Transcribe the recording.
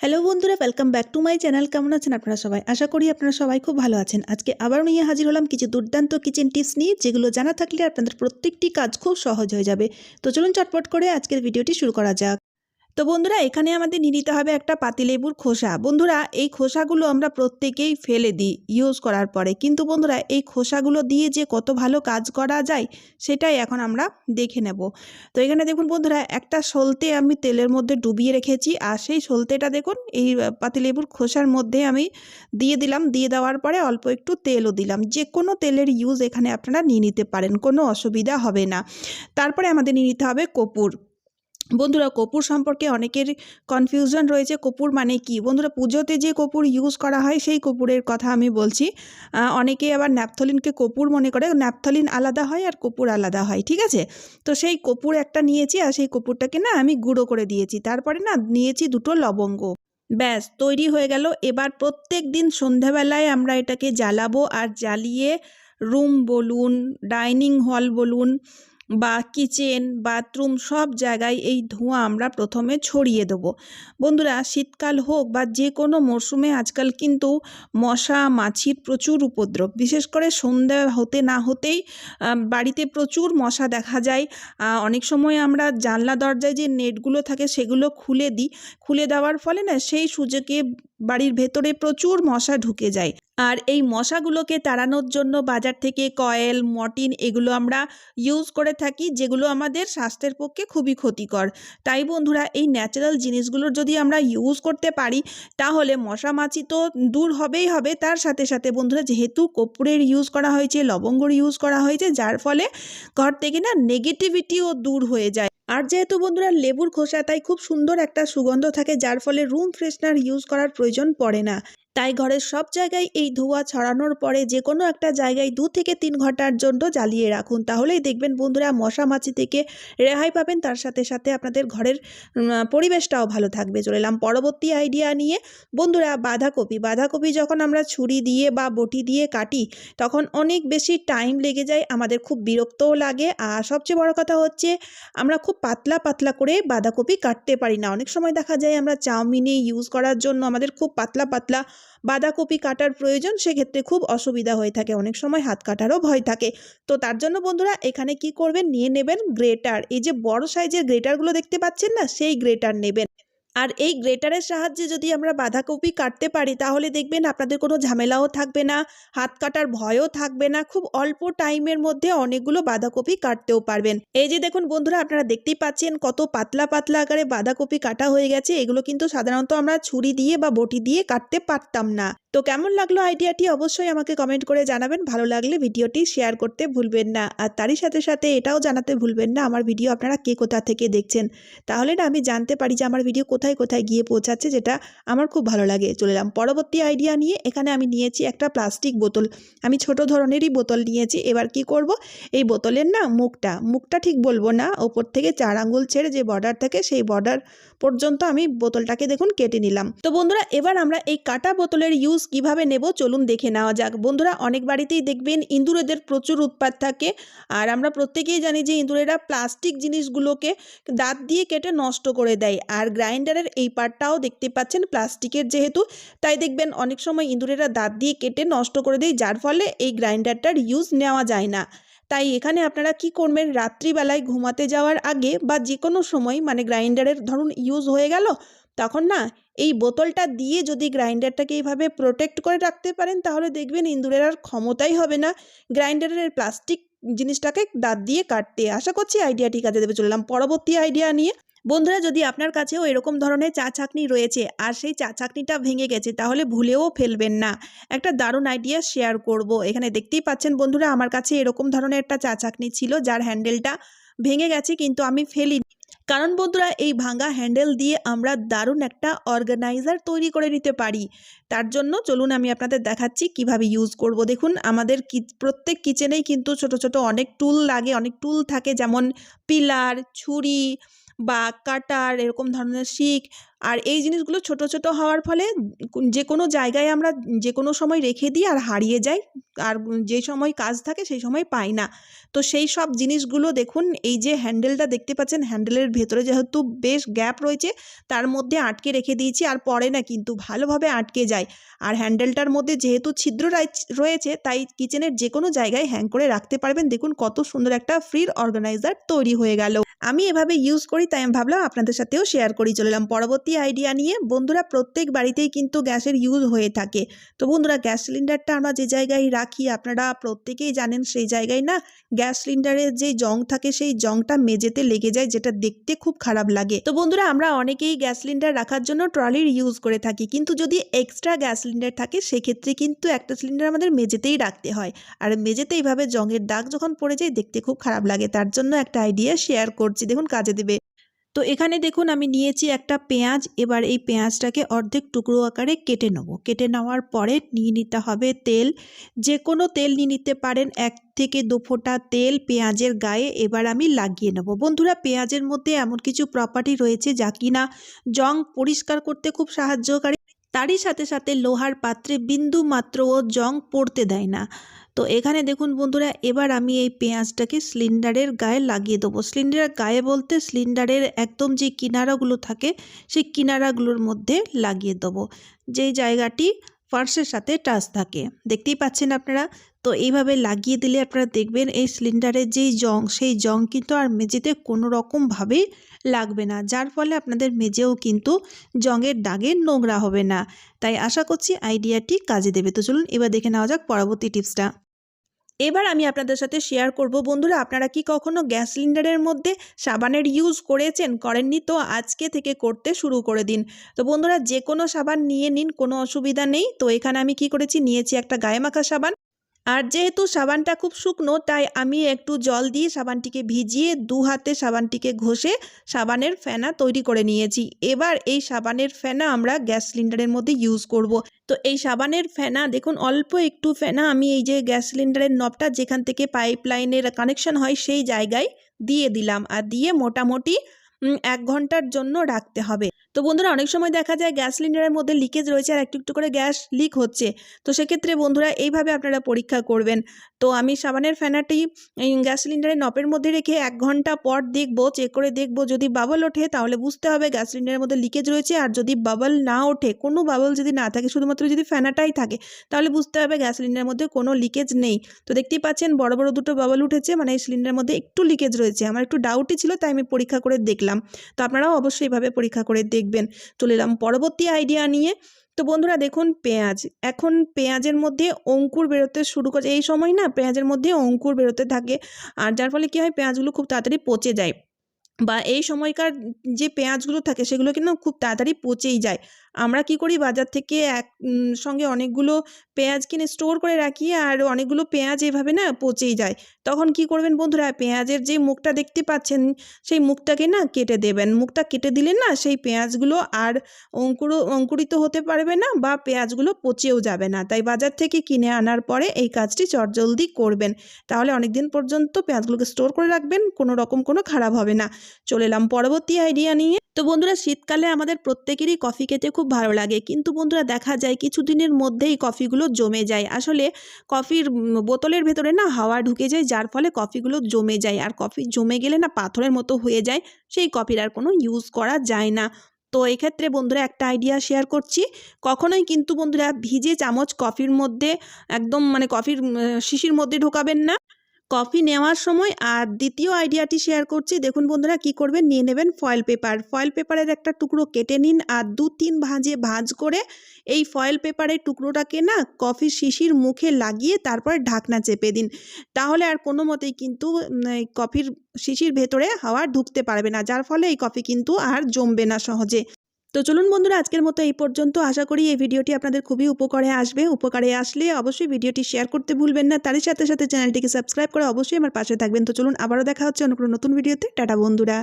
Hello বন্ধুরা welcome back to my channel কেমন আছেন আপনারা সবাই? আশা করি আপনারা সবাই খুব ভালো আছেন। আজকে আবারও নিয়ে হাজির হলাম কিছু দুর্দান্ত কিচেন টিপস নিয়ে, যেগুলো জানা থাকলে আপনাদের প্রত্যেকটি কাজ খুব সহজ হয়ে যাবে। তো চলুন চটপট করে আজকের ভিডিওটি শুরু করা যাক। তো বন্ধুরা, এখানে আমাদের নিতে হবে একটা পাতিলেবুর খোসা। বন্ধুরা, এই খোসাগুলো আমরা প্রত্যেকেই ফেলে দিই ইউজ করার পরে। কিন্তু বন্ধুরা, এই খোসাগুলো দিয়ে যে কত ভালো কাজ করা যায়, সেটাই এখন আমরা দেখে নেব। তো এখানে দেখুন বন্ধুরা, একটা সলতে আমি তেলের মধ্যে ডুবিয়ে রেখেছি। আর সেই সলতেটা দেখুন, এই পাতিলেবুর খোসার মধ্যে আমি দিয়ে দিলাম। দিয়ে দেওয়ার পরে অল্প একটু তেলও দিলাম। যে কোনো তেলের ইউজ এখানে আপনারা নিয়ে নিতে পারেন, কোনো অসুবিধা হবে না। তারপরে আমাদের নিয়ে নিতে হবে কপুর। বন্ধুরা, কপুর সম্পর্কে অনেকের কনফিউশন রয়েছে। কপুর মানে কি? বন্ধুরা, পুজোতে যে কপুর ইউজ করা হয়, সেই কপুরের কথা আমি বলছি। অনেকে আবার ন্যাপথলিনকে কপুর মনে করে। ন্যাপথলিন আলাদা হয় আর কপুর আলাদা হয়, ঠিক আছে? তো সেই কপুর একটা নিয়েছি আর সেই কপুরটাকে না আমি গুঁড়ো করে দিয়েছি। তারপরে না নিয়েছি দুটো লবঙ্গ। ব্যাস, তৈরি হয়ে গেল। এবার প্রত্যেক দিন সন্ধ্যাবেলায় আমরা এটাকে জ্বালাবো আর জ্বালিয়ে রুম বলুন ডাইনিং হল বলুন বা কিচেন বাথরুম সব জায়গায় এই ধোঁয়া আমরা প্রথমে ছড়িয়ে দেবো। বন্ধুরা, শীতকাল হোক বা যে কোনো মরশুমে আজকাল কিন্তু মশা, মাছির প্রচুর উপদ্রব। বিশেষ করে সন্ধ্যা হতে না হতেই বাড়িতে প্রচুর মশা দেখা যায়। অনেক সময় আমরা জানলা দরজায় যে নেটগুলো থাকে সেগুলো খুলে দিই। খুলে দেওয়ার ফলে না সেই সুযোগে বাড়ির ভেতরে প্রচুর মশা ঢুকে যায়। আর এই মশাগুলোকে তাড়ানোর জন্য বাজার থেকে কয়েল মর্টিন এগুলো আমরা ইউজ করে থাকি, যেগুলো আমাদের স্বাস্থ্যের পক্ষে খুবই ক্ষতিকর। তাই বন্ধুরা, এই ন্যাচারাল জিনিসগুলোর যদি আমরা ইউজ করতে পারি, তাহলে মশা মাছি তো দূর হবেই হবে। তার সাথে সাথে বন্ধুরা, যেহেতু কর্পূরের ইউজ করা হয়েছে, লবঙ্গর ইউজ করা হয়েছে, যার ফলে ঘর থেকে না নেগেটিভিটিও দূর হয়ে যায়। আর যেহেতু বন্ধুরা লেবুর খোসা, তাই খুব সুন্দর একটা সুগন্ধ থাকে, যার ফলে রুম ফ্রেশনার ইউজ করার প্রয়োজন পড়ে না। তাই ঘরের সব জায়গায় এই ধোঁয়া ছড়ানোর পরে যে কোনো একটা জায়গায় দু থেকে তিন ঘণ্টার জন্য জ্বালিয়ে রাখুন। তাহলেই দেখবেন বন্ধুরা মশা মাছি থেকে রেহাই পাবেন। তার সাথে সাথে আপনাদের ঘরের পরিবেশটাও ভালো থাকবে। চলে এলাম পরবর্তী আইডিয়া নিয়ে। বন্ধুরা বাঁধাকপি বাঁধাকপি যখন আমরা ছুরি দিয়ে বা বটি দিয়ে কাটি, তখন অনেক বেশি টাইম লেগে যায়, আমাদের খুব বিরক্তও লাগে। আর সবচেয়ে বড় কথা হচ্ছে, আমরা খুব পাতলা পাতলা করে বাঁধাকপি কাটতে পারি না। অনেক সময় দেখা যায় আমরা চাউমিনে ইউজ করার জন্য আমাদের খুব পাতলা পাতলা বাঁধাকপি কাটার প্রয়োজন, সেক্ষেত্রে খুব অসুবিধা হয়ে থাকে। অনেক সময় হাত কাটারও ভয় থাকে। তো তার জন্য বন্ধুরা, এখানে কি করবেন? নিয়ে নেবেন গ্রেটার। এই যে বড় সাইজের গ্রেটারগুলো দেখতে পাচ্ছেন না? সেই গ্রেটার নেবেন। আর এই গ্রেটারের সাহায্যে যদি আমরা বাঁধাকপি কাটতে পারি, তাহলে দেখবেন আপনাদের কোনো ঝামেলাও থাকবে না, হাত কাটার ভয়ও থাকবে না, খুব অল্প টাইমের মধ্যে অনেকগুলো বাঁধাকপি কাটতেও পারবেন। এই যে দেখুন বন্ধুরা, আপনারা দেখতেই পাচ্ছেন কত পাতলা পাতলা আকারে বাঁধাকপি কাটা হয়ে গেছে, এগুলো কিন্তু সাধারণত আমরা ছুরি দিয়ে বা বটি দিয়ে কাটতে পারতাম না। তো কেমন লাগল আইডিয়াটি অবশ্যই আমাকে কমেন্ট করে জানাবেন, ভালো লাগলে ভিডিওটি শেয়ার করতে ভুলবেন না। আর তারই সাথে সাথে এটাও জানাতে ভুলবেন না, আমার ভিডিও আপনারা কে কোথা থেকে দেখছেন? তাহলে না, আমি জানতে পারি যে আমার ভিডিও কোথায় কোথায় কোথায় গিয়ে পৌঁছাচ্ছে যেটা আমার খুব ভালো লাগে। চলে এলাম। পরবর্তী আইডিয়া নিয়ে এখানে আমি নিয়েছি একটা প্লাস্টিক বোতল। আমি ছোট ধরনেরই বোতল নিয়েছি। এবার কি করব? এই বোতলের না মুখটা মুখটা ঠিক বলব না। ওপর থেকে চার আঙ্গুল ছেড়ে যে বর্ডার থাকে সেই বর্ডার পর্যন্ত আমি বোতলটাকে দেখুন কেটে নিলাম। তো বন্ধুরা, এবার আমরা এই কাটা বোতলের ইউজ কীভাবে নেব চলুন দেখে নেওয়া যাক। বন্ধুরা, অনেক বাড়িতেই দেখবেন ইঁদুরেদের প্রচুর উৎপাত থাকে। আর আমরা প্রত্যেকেই জানি যে ইঁদুরেরা প্লাস্টিক জিনিসগুলোকে দাঁত দিয়ে কেটে নষ্ট করে দেয়। আর গ্রাইন্ডারের এই পার্টটাও দেখতে পাচ্ছেন প্লাস্টিকের যেহেতু, তাই দেখবেন অনেক সময় ইঁদুরেরা দাঁত দিয়ে কেটে নষ্ট করে দেয়, যার ফলে এই গ্রাইন্ডারটার ইউজ নেওয়া যায় না। তাই এখানে আপনারা কি করবেন, রাত্রিবেলায় ঘুমাতে যাওয়ার আগে বা যে কোনো সময় মানে গ্রাইন্ডারের ধরুন ইউজ হয়ে গেল, তখন না এই বোতলটা দিয়ে যদি গ্রাইন্ডারটাকে এইভাবে প্রোটেক্ট করে রাখতে পারেন, তাহলে দেখবেন ইঁদুরের আর ক্ষমতাই হবে না। গ্রাইন্ডারের প্লাস্টিক জিনিসটাকে দাঁত দিয়ে কাটতে। আশা করছি আইডিয়াটি কাজে দেবে চললাম। পরবর্তী আইডিয়া নিয়ে বন্ধুরা, যদি আপনার কাছেও এরকম ধরনের চা ছাকনি রয়েছে আর সেই চা ছাকনিটা ভেঙে গেছে, তাহলে ভুলেও ফেলবেন না। একটা দারুণ আইডিয়া শেয়ার করব। এখানে দেখতেই পাচ্ছেন বন্ধুরা, আমার কাছে এরকম ধরনের একটা চা ছাকনি ছিল যার হ্যান্ডেলটা ভেঙে গেছে, কিন্তু আমি ফেলি কারণ বন্ধুরা, এই ভাঙা হ্যান্ডেল দিয়ে আমরা দারুণ একটা অর্গানাইজার তৈরি করে নিতে পারি। তার জন্য চলুন আমি আপনাদের দেখাচ্ছি কীভাবে ইউজ করব। দেখুন, আমাদের প্রত্যেক কিচেনেই কিন্তু ছোট ছোট অনেক টুল লাগে, অনেক টুল থাকে, যেমন পিলার ছুরি বা কাটার এরকম ধরনের শিক আর এই জিনিসগুলো ছোট ছোট হওয়ার ফলে যে কোনো জায়গায় আমরা যে কোনো সময় রেখে দিই আর হারিয়ে যায় আর যে সময় কাজ থাকে সেই সময় পাই না। তো সেই সব জিনিসগুলো দেখুন, এই যে হ্যান্ডেলটা দেখতে পাচ্ছেন, হ্যান্ডেলের ভেতরে যেহেতু বেশ গ্যাপ রয়েছে, তার মধ্যে আটকে রেখে দিয়েছি আর পরে না কিন্তু ভালোভাবে আটকে যায়। আর হ্যান্ডেলটার মধ্যে যেহেতু ছিদ্র রয়েছে, তাই কিচেনের যে কোনো জায়গায় হ্যাং করে রাখতে পারবেন। দেখুন কত সুন্দর একটা ফ্রির অর্গানাইজার তৈরি হয়ে গেল। আমি এভাবে ইউজ করি, তাই আমি ভাবলাম আপনাদের সাথেও শেয়ার করি চললাম পরবর্তী আইডিয়া নিয়ে বন্ধুরা প্রত্যেক বাড়িতেই কিন্তু গ্যাসের ইউজ হয়ে থাকে। তো বন্ধুরা গ্যাস সিলিন্ডারটা আমরা যে জায়গায় রাখি, আপনারা প্রত্যেকেই জানেন সেই জায়গায় না গ্যাস সিলিন্ডারের যে জং থাকে, সেই জংটা মেঝেতে লেগে যায়, যেটা দেখতে খুব খারাপ লাগে। তো বন্ধুরা আমরা অনেকেই গ্যাস সিলিন্ডার রাখার জন্য ট্রলির ইউজ করে থাকি। কিন্তু যদি এক্সট্রা গ্যাস সিলিন্ডার থাকে, সেক্ষেত্রে কিন্তু একটা সিলিন্ডার আমাদের মেঝেতেই রাখতে হয়। আর মেঝেতে এইভাবে জংয়ের দাগ যখন পড়ে যায়, দেখতে খুব খারাপ লাগে। তার জন্য একটা আইডিয়া শেয়ার করছি। দেখুন, কাজে দেবে। তো এখানে দেখুন আমি নিয়েছি একটা পেঁয়াজ, এবার এই পেঁয়াজটাকে অর্ধেক টুকরো আকারে কেটে নেব। কেটে নেওয়ার পরে নিয়ে নিতে হবে তেল। যে কোনো তেল নিয়ে নিতে পারেন, এক থেকে দু ফোঁটা তেল পেঁয়াজের গায়ে এবার আমি লাগিয়ে নেব। বন্ধুরা, পেঁয়াজের মধ্যে এমন কিছু প্রপার্টি রয়েছে যা কিনা জং পরিষ্কার করতে খুব সাহায্যকারী তারই সাথে সাথে লোহার পাত্রে বিন্দু মাত্রও জং পড়তে দেয় না। তো এখানে দেখুন বন্ধুরা, এবার আমি এই পেঁয়াজটাকে সিলিন্ডারের গায়ে লাগিয়ে দেবো। সিলিন্ডারের গায়ে বলতে সিলিন্ডারের একদম যে কিনারাগুলো থাকে, সেই কিনারাগুলোর মধ্যে লাগিয়ে দেবো। যেই জায়গাটি ফার্সের সাথে টাচ থাকে। দেখতেই পাচ্ছেন আপনারা? তো এইভাবে লাগিয়ে দিলে আপনারা দেখবেন এই সিলিন্ডারের যেই জং, সেই জং কিন্তু আর মেঝেতে কোনো রকমভাবেই লাগবে না। যার ফলে আপনাদের মেঝেও কিন্তু জংয়ের দাগে নোংরা হবে না। তাই আশা করছি আইডিয়াটি কাজে দেবে। তো চলুন এবার দেখে নেওয়া যাক পরবর্তী টিপসটা। এবার আমি আপনাদের সাথে শেয়ার করব। বন্ধুরা, আপনারা কি কখনো গ্যাস সিলিন্ডারের মধ্যে সাবানের ইউজ করেছেন, করেননি? তো আজকে থেকে করতে শুরু করে দিন। তো বন্ধুরা, যে কোনো সাবান নিয়ে নিন, কোনো অসুবিধা নেই। তো এখানে আমি কি করেছি? নিয়েছি একটা গায়ে মাখা সাবান। আর যেহেতু সাবানটা খুব শুকনো, তাই আমি একটু জল দিয়ে সাবানটিকে ভিজিয়ে দু হাতে সাবানটিকে ঘষে সাবানের ফেনা তৈরি করে নিয়েছি। এবার এই সাবানের ফেনা আমরা গ্যাস সিলিন্ডারের মধ্যে ইউজ করব। তো এই সাবানের ফেনা, দেখুন, অল্প একটু ফেনা আমি এই যে গ্যাস সিলিন্ডারের নবটা যেখান থেকে পাইপ লাইনের কানেকশন হয় সেই জায়গায় দিয়ে দিলাম। আর দিয়ে মোটামুটি এক ঘণ্টার জন্য রাখতে হবে। তো বন্ধুরা অনেক সময় দেখা যায় গ্যাস সিলিন্ডারের মধ্যে লিকেজ রয়েছে আর একটু একটু করে গ্যাস লিক হচ্ছে। তো সেক্ষেত্রে বন্ধুরা এইভাবে আপনারা পরীক্ষা করবেন। তো আমি সাবানের ফ্যানাটি গ্যাস সিলিন্ডারের নপের মধ্যে রেখে এক ঘণ্টা পর দেখব, চেক করে দেখব। যদি বাবল ওঠে তাহলে বুঝতে হবে গ্যাস সিলিন্ডারের মধ্যে লিকেজ রয়েছে আর যদি বাবল না ওঠে, কোনো বাবল যদি না থাকে, শুধুমাত্র যদি ফ্যানাটাই থাকে, তাহলে বুঝতে হবে গ্যাস সিলিন্ডারের মধ্যে কোনো লিকেজ নেই। তো দেখতেই পাচ্ছেন বড় বড় দুটো বাবল উঠেছে মানে এই সিলিন্ডারের মধ্যে একটু লিকেজ রয়েছে। আমার একটু ডাউটই ছিল, তাই আমি পরীক্ষা করে দেখলাম। তো আপনারাও অবশ্যই এভাবে পরীক্ষা করে দেখবেন। চলে এলাম পরবর্তী আইডিয়া নিয়ে। তো বন্ধুরা দেখুন পেঁয়াজ। এখন পেঁয়াজের মধ্যে অঙ্কুর বেরোতে শুরু করে, এই সময় না পেঁয়াজের মধ্যে অঙ্কুর বেরোতে থাকে। আর যার ফলে কী হয়, পেঁয়াজগুলো খুব তাড়াতাড়ি পচে যায়। বা এই সময়কার যে পেঁয়াজগুলো থাকে সেগুলো কিন্তু খুব তাড়াতাড়ি পচেই যায়। আমরা কি করি বাজার থেকে এক সঙ্গে অনেকগুলো পেঁয়াজ কিনে স্টোর করে রাখি আর অনেকগুলো পেঁয়াজ এভাবে না পচেই যায়। তখন কি করবেন বন্ধুরা, পেঁয়াজের যে মুখটা দেখতে পাচ্ছেন সেই মুখটাকে না কেটে দেবেন। মুখটা কেটে দিলে না সেই পেঁয়াজগুলো আর অঙ্কুর, অঙ্কুরিত হতে পারবে না বা পেঁয়াজগুলো পচেও যাবে না। তাই বাজার থেকে কিনে আনার পরে এই কাজটি চটজলদি করবেন। তাহলে অনেক দিন পর্যন্ত পেঁয়াজগুলোকে স্টোর করে রাখবেন, কোনো রকম কোনো খারাপ হবে না। চলে এলাম পরবর্তী আইডিয়া নিয়ে। তো বন্ধুরা, শীতকালে আমাদের প্রত্যেকেরই কফি খেতে খুব ভালো লাগে। কিন্তু বন্ধুরা, দেখা যায় কিছুদিনের মধ্যেই কফিগুলো জমে যায়। আসলে কফির বোতলের ভেতরে না হাওয়া ঢুকে যায়, যার ফলে কফিগুলো জমে যায়। আর কফি জমে গেলে না পাথরের মতো হয়ে যায়। সেই কফির আর কোনো ইউজ করা যায় না। তো এক্ষেত্রে বন্ধুরা, একটা আইডিয়া শেয়ার করছি। কখনোই কিন্তু বন্ধুরা ভিজে চামচ কফির মধ্যে, একদম মানে কফির শিশির মধ্যে ঢোকাবেন না। কফি নেওয়ার সময় আর দ্বিতীয় আইডিয়াটি শেয়ার করছি। দেখুন বন্ধুরা কি করবেন? নিয়ে নেবেন ফয়েল পেপার ফয়েল পেপারের একটা টুকরো কেটে নিন আর দু তিন ভাঁজে ভাঁজ করে এই ফয়েল পেপারের টুকরোটাকে না কফির শিশির মুখে লাগিয়ে তারপরে ঢাকনা চেপে দিন। তাহলে আর কোনো মতেই কিন্তু কফির শিশির ভেতরে হাওয়া ঢুকতে পারবে না। যার ফলে এই কফি কিন্তু আর জমবে না সহজে। তো চলুন বন্ধুরা, আজকের মতো এই পর্যন্ত। আশা করি এই ভিডিওটি আপনাদের খুবই উপকারে আসবে। উপকারে আসলে অবশ্যই ভিডিওটি শেয়ার করতে ভুলবেন না। তারই সাথে সাথে চ্যানেলটিকে সাবস্ক্রাইব করে অবশ্যই আমার পাশে থাকবেন। তো চলুন, আবারও দেখা হচ্ছে অন্য নতুন ভিডিওতে। টাটা বন্ধুরা।